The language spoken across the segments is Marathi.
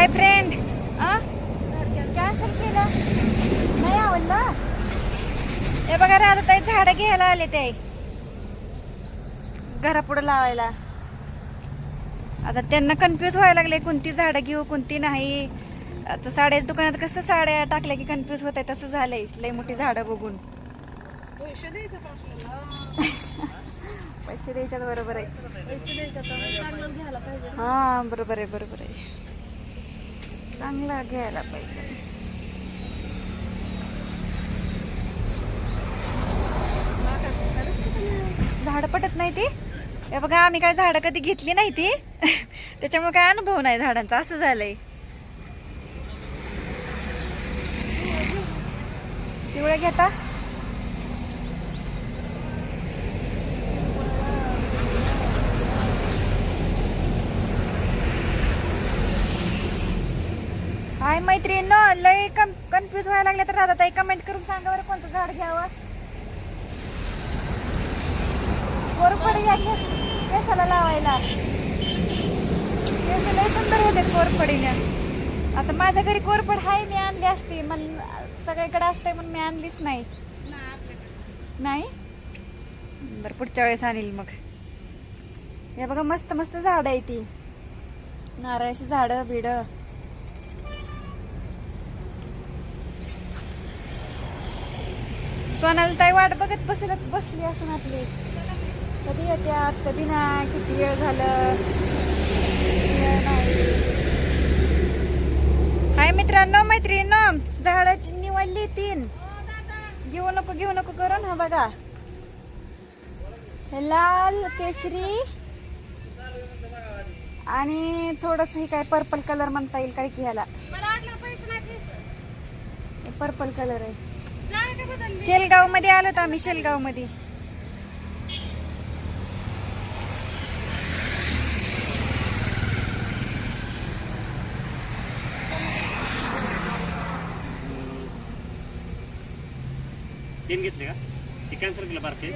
हाय फ्रेंड कॅन्सल केलं नाही आवडलं हे बघा राधा ताई झाडं घ्यायला आले ते. घरापुढं लावायला. आता त्यांना कन्फ्यूज व्हायला लागले कोणती झाडं घेऊ कोणती नाही. आता साड्याच दुकानात कसं साड्या टाकल्या की कन्फ्यूज होत आहे तसं झालंय. लई मोठी झाडं बघून. पैसे द्यायचं पैसे द्यायच्यात बरोबर आहे. पैसे घ्यायला पाहिजे. हा बरोबर आहे बरोबर आहे. चांगला घ्यायला पाहिजे. झाड पटत नाही ती? हे बघा आम्ही काय झाडं कधी घेतली नाही ती? त्याच्यामुळे काय अनुभव नाही झाडांचा असं झालंय. पिवळ्या घेता हाय मैत्रीण लय कन कन्फ्यूज व्हायला लागले तर राधा ताई कमेंट करून सांगा बरं कोणतं झाड घ्यावं. कोरफड या केसाला लावायला. केस लय सुंदर होते कोरफडीने आता माझ्या घरी कोरफड हाय मी आणली असती. मग सगळीकडे असते म्हणून मी आणलीच नाही. नाही? बरं पुढच्या वेळेस आणील मग. हे बघा मस्त मस्त झाडं आहे ती. नारळाची झाडं बिडं. सोनाली ताई वाट बघत बसली बसली असं आपली. कधी येत्यात कधी नाही किती वेळ झालं? हाय मित्रांनो मैत्रिणींनो झाडाची निवडली तीन. घेऊ नको घेऊ नको करू ना बघा. हे लाल केशरी. आणि थोडस हे काय पर्पल कलर म्हणता येईल काय की ह्याला पर्पल कलर आहे. शेलगावमध्ये आलो आम्ही शेलगावमध्ये तीन घेतले का? ती कॅन्सल केलं बारके.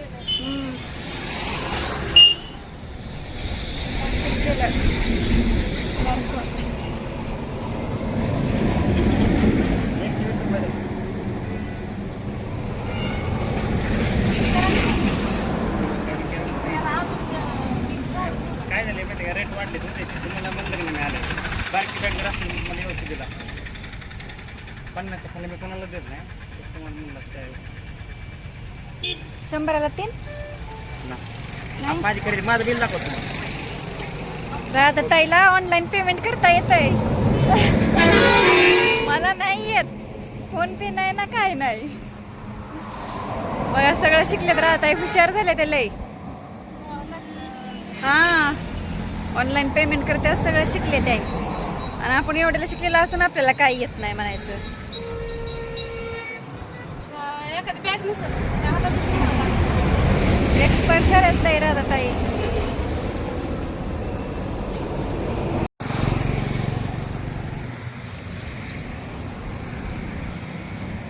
एकशे माहिती का? रेट वाढले तुमचे. तुम्हाला म्हणलं की नाही आले. बारकी बॅग जर असतील मला व्यवस्थित दिला. पन्नासच्या खाली मी कोणाला देत नाही. तुम्हाला म्हणलं काय? शंभराला तीन? माझी खरेदी माझं बिल दाखवतो. राधा ताईला ऑनलाईन पेमेंट करता येत आहे मला नाही येत. फोन पे नाही ना काय नाही. बघा सगळं शिकलेत राहत आहे हुशार झाले ते लय हा. ऑनलाईन पेमेंट करते सगळं शिकले ते. आणि आपण एवढ्याला शिकलेलं असून आपल्याला काही येत नाही म्हणायचं. एखादी बॅग नसेल. एक्सपर्ट झाल्यात नाही राधा ताई.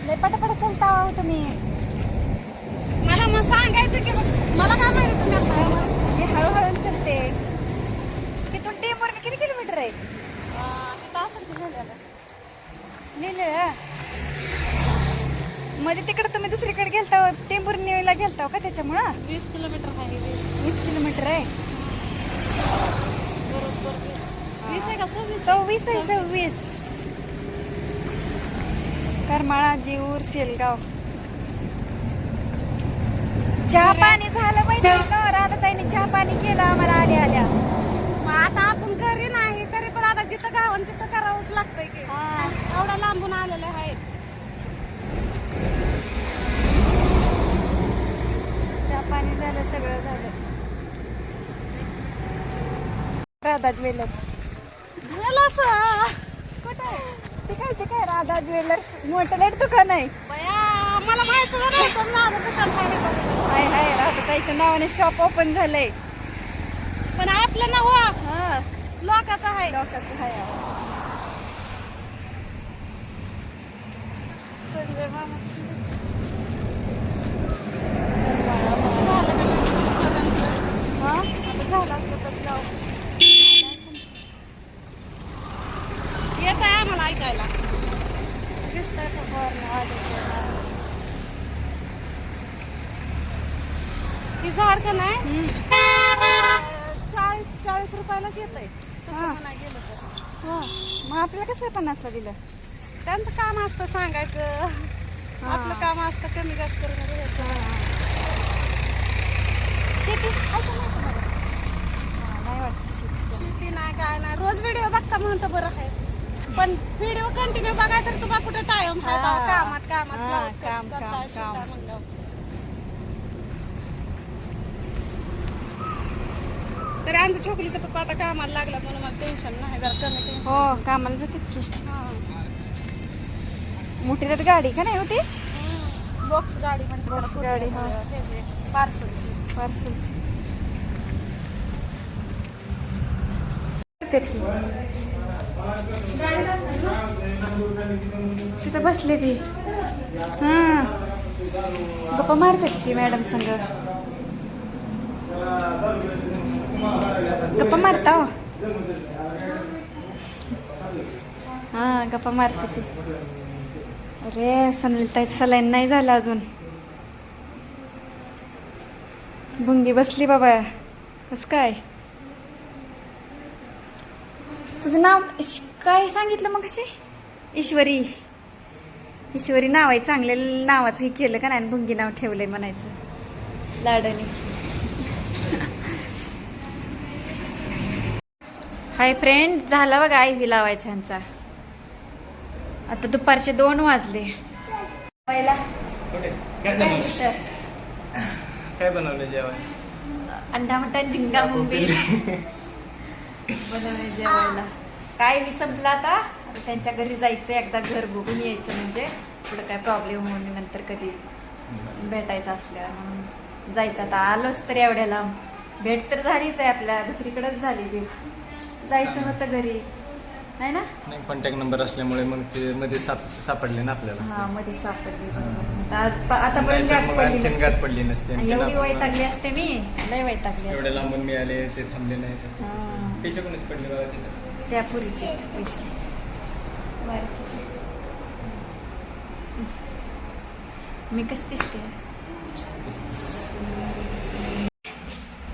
लय पटापट चलता हो तुम्ही. मला मग सांगायचं की मला काय माहिती तुम्ही आता? हळूहळू किती किलोमीटर आहे. लिहिलं मध्ये तिकडे तुम्ही दुसरीकडे गेलता टेंभुर्णीला गेलता का त्याच्यामुळं? वीस किलोमीटर आहे वीस. किलोमीटर आहे? बरोबर वीस. आहे का सव्वीस? सव्वीस आहे सव्वीस. करमाळा जेऊर शेलगाव. चहा पाणी झालं माहिती का? राधाताईने चहा पाणी केलं आम्हाला आल्या आल्या मग आता आपण घरी नाही तरी जिथं गावन तिथं करावंच लागतंय की. एवढ्या लांबून आलेले चहा पाणी झालं सगळं झालं. राधा ज्वेलर्स झालं असं. कुठं ते काय ते काय राधा ज्वेलर्स मोठं लेट दुकान आहे. मला माहीत सुद्धा नव्हतं माझं दुकान आहे. हाय हाय राधा ताईच्या नावाने शॉप ओपन झालंय. पण आपलं नाव हा. लोकाचं आहे लोकांचं अहो. संजय मामा झालं? हा असलं तर जाऊ ये विकायला दिसतंय का फवारणी वाजवते? ती झाड का नाही चाळीस चाळीस रुपयालाच येत आहे मग आपल्याला कसं पन्नासला दिलं? त्यांचं काम असतं सांगायचं. आपलं काम असतं कमी जास्त करून शेती नाही वाटत शेती काय नाही. रोज व्हिडिओ बघता म्हणतं बरं आहे. पण व्हिडिओ कंटिन्यू बघाय तर तुम्हाला कुठे टाइम. कामात कामात काम, काम, काम. तरी आमच्या छोकरीचं पप्पा आता कामाला लागला म्हणून मला टेन्शन नाही जरा कमी हो कामाला जातात की. मोठी रट गाडी का नाही होती? बॉक्स गाडी Box गाडी, हा. पार्सलची पार्सलची तिथं बसले ती. हा. गप्पा मारतात की मॅडम संग? मारता हो हा गप्पा मारते ती अरे सनील ताई सलाईन नाही झालं अजून भुंगी बसली बाबा असं काय तुझं नाव काय सांगितलं मग कशी ईश्वरी ईश्वरी नाव आहे चांगल्या नावाचं हे केलं का नाही भुंगी नाव ठेवलंय म्हणायचं लाडणी हाय फ्रेंड झाला बघा आई बी लावायचा ह्यांचा. आता दुपारचे दोन वाजले. पहिला काय बनवलं बनवलं जेवण? अंडा मटण झिंगा मुंबई. बनवणे जेवायला. काय मी संपला आता? त्यांच्या घरी जायचं एकदा घर बघून यायचं म्हणजे. पुढं काय प्रॉब्लेम होऊन नंतर कधी भेटायचं असल्या म्हणून जायचं. आता आलोच तर एवढ्या लांब भेट तर झालीच आहे आपल्या दुसरीकडेच झाली भेट. जायचं होतं घरी. आहे ना? नाही कॉन्टॅक्ट नंबर असल्यामुळे मग ते मध्ये साप सापडले ना आपल्याला. हा मध्ये सापडली. आता आतापर्यंत नाहीतर गाठ मग पडली आणखीन नसती. गाठ पडली नसते एवढी आपण- वैतागली असते मी. लय वैतागली असते. एवढे लांबून मिळाले ते थांबले नाही. हा. कोणीच पडले बाबा तिथे? त्या पुरीचे पैसे. बारकीचे. मी कशी दिसते? तीस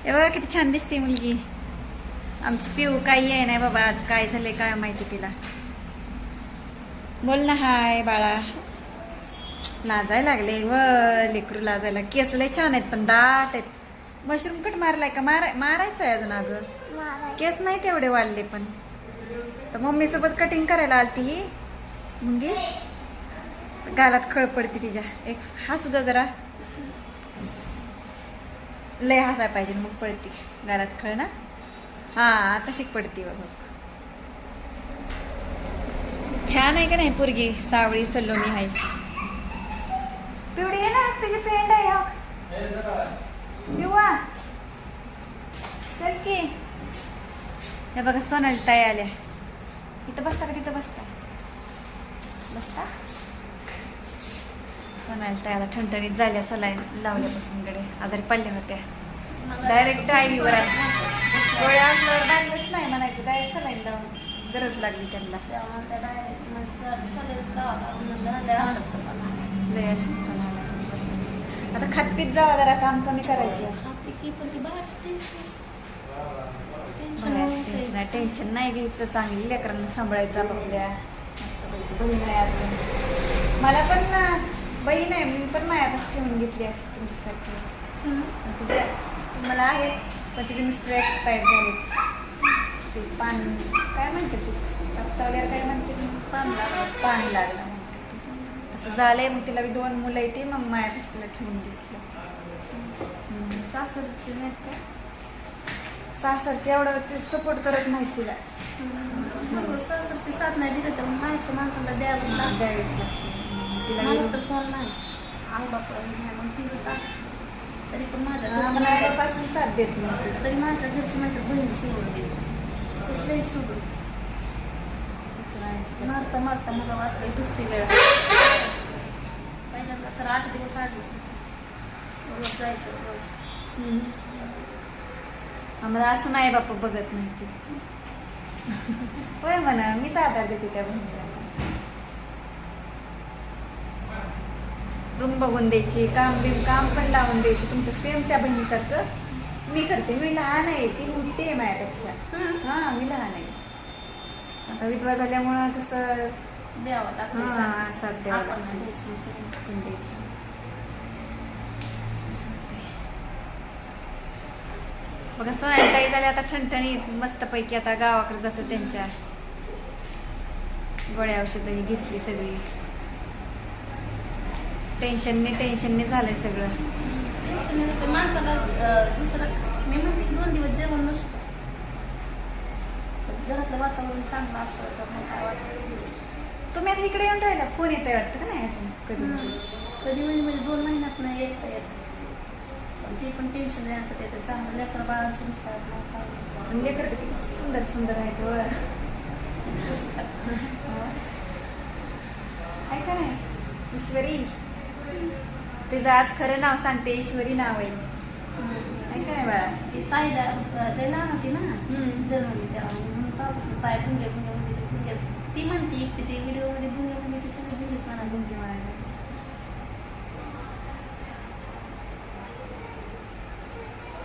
हे बघा किती छान दिसते मुलगी. आमची पिऊ काही आहे नाही बाबा आज काय झालंय काय माहिती तिला. बोल ना हाय बाळा. लाजायला लागले व लेकरू लाजायला. केस लय छान आहेत पण दाट आहेत. मशरूम कट मारलाय का? माराय मारायचं आहे अजून अगं. केस नाही तेवढे वाढले पण. तर मम्मी सोबत कटिंग करायला आलती ही. मुंगी? गालात खळ पडते तिच्या. एक हस ग जरा. लय हसाय पाहिजे मग पडती गालात खळ ना? हा तशी पडती बघ. छान आहे का नाही पोरगी? सावळी सलोनी आहे पिवडी आहे ना? तुझी फ्रेंड आहे हो. चल की. हे बघा सोनाली ताई आल्या. इथं बसता का? तिथं बसता. बसता? सोनाली ताईला ठणठणीत झाल्या सलाईन लावल्यापासून कडे आजारी पडल्या होत्या. डायरेक्ट आईवर आहे गोळ्या आणल्यावर बांधलंच नाही म्हणायचं. डायरेक्ट सलाईन लावून गरज लागली त्यांना. आता खातपीत जावा जरा काम कमी करायचं. टेन्शन टेन्शन नाही घ्यायचं. चांगली लेकरांना सांभाळायचं मस्तपैकी. बहीण आहे अजून मला पण ना बहीण आहे मी पण मायापाशी ठेवून घेतली असते तुमच्यासाठी. तुझ्या तुम्हाला आहे पण तिचे मिस्टर एक्सपायर झाले. ते पान काय म्हणते तू? सप्तावल्यावर काय म्हणते? पाणी लागलं. पाणी लागलं. म्हणते ती. असं झालंय मग तिला बी दोन मुलं येते मग मायापाशी तिला ठेवून घेतलं. सासरची नाही का? सासरचे एवढं ते सपोर्ट करत नाही तिला. सासरची साथ नाही दिली तर माणसं माणसाला द्यावंच द्यावीच लागते. तिला तर फोन नाही. आई बापा मग तिचं असतं तरी पण माझ्या आम्हाला घरची आल्यापासून साथ देत नाही. तरी माझ्या घरची माझ्या बहीण सोडून दे. कसलंही सोडून. मारता मारता मला वाचलं दुसरी वेळ. पहिल्यांदा तर आठ दिवस आले रोज जायचं रोज. आम्हाला असं नाही बापा बघत नाही ती. होय म्हणा मीच आधार देते त्या बहिणीला. रूम बघून द्यायची काम बिम काम पण लावून द्यायची तुमचं सेम त्या बहिणीसारखं. मी करते मी लहान आहे ती मोठी आहे माझ्यापेक्षा. हां मी लहान आहे. आता विधवा झाल्यामुळं कसं द्यावं लागतं हां साथ. द्यावं लागतं. द्यायचं मग सोनाली झाले आता ठणठणीत मस्तपैकी आता गावाकडे जातो त्यांच्या. गोळ्या औषधं ही घेतली सगळी. टेन्शनने टेन्शनने झालंय सगळं. टेन्शन. माणसाला दुसरं मी म्हणते की दोन दिवस जेवण नसतं. घरातलं वातावरण चांगलं असतं तर मग काय वाटतं? तुम्ही आता इकडे येऊन राहिला फोन येतोय वाटतं का नाही अजून कधी? कधी म्हणजे म्हणजे दोन महिन्यात नाही येतं येत. पण ते पण टेन्शन देण्यासाठी येतं चांगलं लेकर बाळांचं विचार नाही काय लेकरं तर किती सुंदर सुंदर आहेत वर ऐका नाही? ईश्वरी. तुझं आज खरं नाव सांगते ईश्वरी नाव आहे. ऐका नाही बाळा ती ताईला ते लहान होती ना? हम्म. जन्मली तेव्हा. म्हणून तेव्हापासून ताई भुंगे भुंगे म्हणजे भुंगे. ती म्हणते एकटी ते व्हिडिओमध्ये भुंगे भुंगे ती सगळी भुंगेच म्हणा भुंगे म्हणायला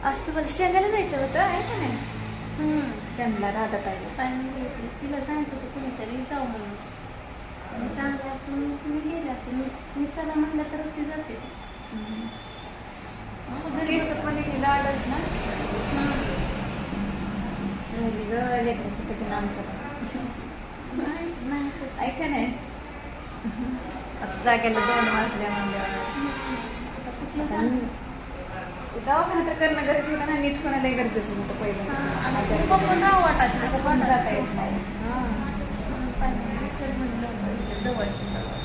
आज तुम्हाला शेंगायला जायचं होतं आहे का नाही. त्यांना राधा ताईला ताई होती. तिला सांगितलं होतं कुणीतरी जाऊ म्हणून. चांगलं असतं म्हणून मी गेले असते. चला म्हणलं तरच ती जाते. केस पण ना. हम्म. राहिली ग लेकरांची कठीण आमच्या. नाही तसं. ऐका नाही? आता जाग्याला दोन वाजल्या म्हणल्यावर. आता कुठलं आता जाणं? दवाखाना तर करणं गरजेचं होतं ना नीट होणं लय गरजेचं होतं पहिलं. पण राव वाटायचं नाही, असं पण पण जाता येत नाही. हां. म्हणलं जवळच. जवळ